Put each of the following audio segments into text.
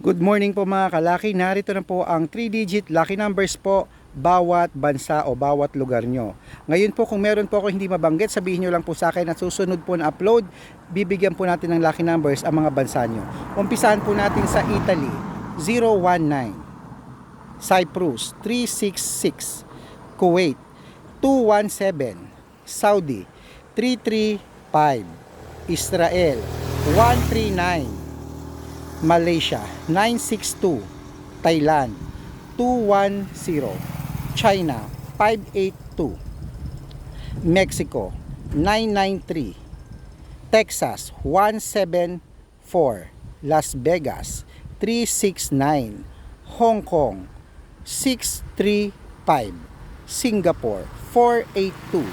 Good morning po mga kalaki. Narito na po ang 3-digit lucky numbers po bawat bansa o bawat lugar nyo. Ngayon po kung meron po ako hindi mabanggit, sabihin nyo lang po sa akin at susunod po na upload, bibigyan po natin ng lucky numbers ang mga bansa nyo. Umpisahan po natin sa Italy, 019. Cyprus, 366. Kuwait, 217. Saudi, 335. Israel, 139. Malaysia 962 Thailand 210 China 582 Mexico 993 Texas 174 Las Vegas 369 Hong Kong 635 Singapore 482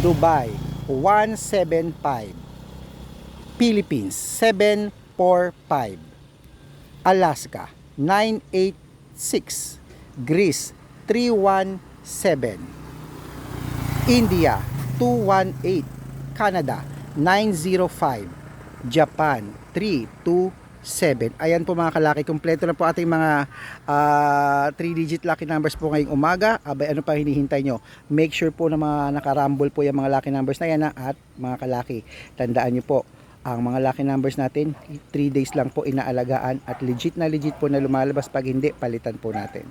Dubai 175 Philippines 745 Alaska 986 Greece 317 India 218 Canada 905 Japan 327 Ayan po mga kalaki, kompleto na po ating mga 3-digit lucky numbers po ngayong umaga. Abay, ano pa hinihintay nyo? Make sure po na mga nakarambol po yung mga lucky numbers na yan ha? at mga kalaki. Tandaan nyo po, ang mga lucky numbers natin 3 days lang po inaalagaan at legit na legit po na lumalabas. Pag hindi palitan po natin